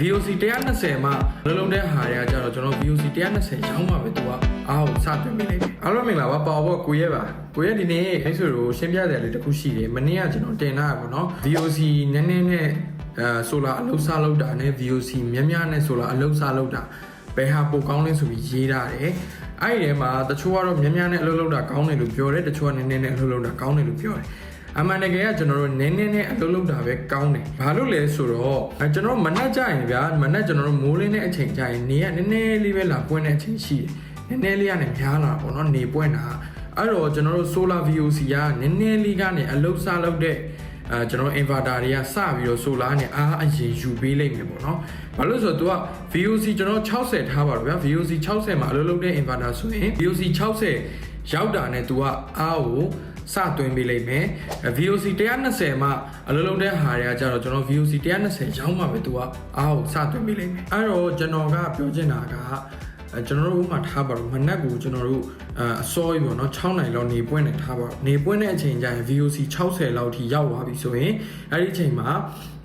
VOC 120မှာလုံးလုံးတဲ့ဟာတွေကကြတော့ကျွန်တော် VOC 120ရောင်းမှာပဲသူကအားကိုစတင်မိလိုက်တယ်အားလုံးမင်္ဂလာပါပါဘောကိုရဲပါကိုရဲဒီနေ့အဲ့ဆိုတော့ရှင်းပြတယ်လေးတစ်ခုရှိတယ်မနေ့ကကျွန်တော်တင်ထားရပါတော့ VOC နည်းနည်းနဲ့အဲဆိုလာအလုပ်စားလုပ်တာနဲ့ VOC များများနဲ့ဆိုလာအလုပ်စားလုပ်တာဘယ်ဟာပိုကောင်းလဲဆိုပြီးရေးထားတယ်အဲ့ဒီထဲမှာတချို့ကတော့များများနဲ့အလုပ်လုပ်တာကောင်းတယ်လို့ပြောတယ်တချို့ကနည်းနည်းနဲ့အလုပ်လုပ်တာကောင်းတယ်လို့ပြောတယ် အမှန်တကယ်ကကျွန်တော်တို့နည်းနည်းနဲ့အလုပ်လုပ်တာပဲကောင်းတယ်။ဘာလို့လဲဆိုတော့အဲကျွန်တော်တို့မနှက်ကြရင်ဗျာမနှက်ကျွန်တော်တို့မိုးလင်းတဲ့အချိန်ကြရင်နေကနည်းနည်းလေးပဲလာပွင့်တဲ့အချိန်ရှိတယ်။နည်းနည်းလေးကနေများလာပေါ့နော်နေပွင့်တာ။အဲ့တော့ကျွန်တော်တို့ solar VOC ကနည်းနည်းလေးကနေအလုပ်စားလုပ်တဲ့အဲကျွန်တော် inverter တွေကစပြီးတော့ solar နဲ့အားအရင်ယူပေးလိုက်မယ်ပေါ့နော်။ဘာလို့လဲဆိုတော့ तू က VOC ကျွန်တော်60ထားပါတော့ဗျာ VOC 60မှာအလုပ်လုပ်တဲ့ inverter ဆိုရင် VOC 60ရောက်တာနဲ့ तू ကအားကို စသွင်းပေးလိုက်မယ်အဲ VOC 120မှာအလုံးလုံးတဲ့ဟာတွေကကြတော့ကျွန်တော် VOC 120ရောင်းမှာပဲသူကအားကိုစသွင်းပေးလိုက်မယ်အဲ့တော့ကျွန်တော်ကပြောချင်တာကအဲ ကျွန်တော်တို့ဥမာထားပါတော့မနက်ကိုကျွန်တော်တို့အအစောကြီးပေါ့နော်6နိုင်လောက်နေပွင့်နေထားပါတော့နေပွင့်တဲ့အချိန်ကျရင် VOC 60လောက်ထိရောက်သွားပြီဆိုရင်အဲ့ဒီအချိန်မှာ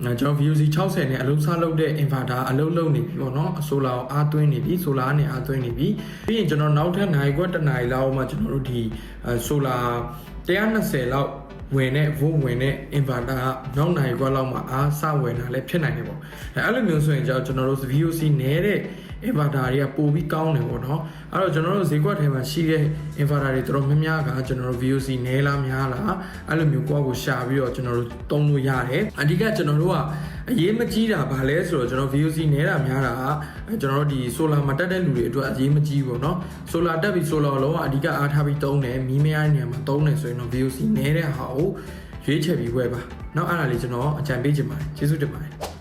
အဲကျွန်တော် VOC 60နဲ့အလုံးစားလုပ်တဲ့ inverter အလုံးလုံးနေပြီပေါ့နော်အဆိုလာကိုအားသွင်းနေပြီဆိုလာကနေအားသွင်းနေပြီပြီးရင်ကျွန်တော်နောက်ထပ်နိုင်ခွက်တစ်နိုင်လောက်မှကျွန်တော်တို့ဒီအဲဆိုလာ120လောက်ဝင်တဲ့ volt ဝင်တဲ့ inverter ကနောက်နိုင်ခွက်လောက်မှအားစဝင်တာလည်းဖြစ်နိုင်တယ်ပေါ့အဲအဲ့လိုမျိုးဆိုရင်ကျွန်တော်တို့ VOC နဲတဲ့ inverter တွေကပိုပြီးကောင်းတယ်ပေါ့နော်အဲ့တော့ကျွန်တော်တို့ဈေးကွက်ထဲမှာရှိတဲ့ inverter တွေတော်တော်များများကကျွန်တော်တို့ VOC နဲလားများလားအဲ့လိုမျိုးကိုယ့်ကိုရှာပြီးတော့ကျွန်တော်တို့တုံးလို့ရတယ်အဓိကကျွန်တော်တို့ကအရေးမကြီးတာဗာလဲဆိုတော့ကျွန်တော် VOC နဲတာများတာကအဲကျွန်တော်တို့ဒီ solar မှာတက်တဲ့လူတွေအတွက်အရေးမကြီးဘူးပေါ့နော် solar တက်ပြီး solar လုံးဝအဓိကအားထားပြီးတုံးတယ်မီးမရတဲ့နေရာမှာတုံးတယ်ဆိုရင်တော့ VOC နဲတဲ့ဟာကိုရွေးချယ်ပြီးဝယ်ပါနောက်အဲ့ဒါလေးကျွန်တော်အကြံပေးချင်ပါတယ်ကျေးဇူးတင်ပါတယ်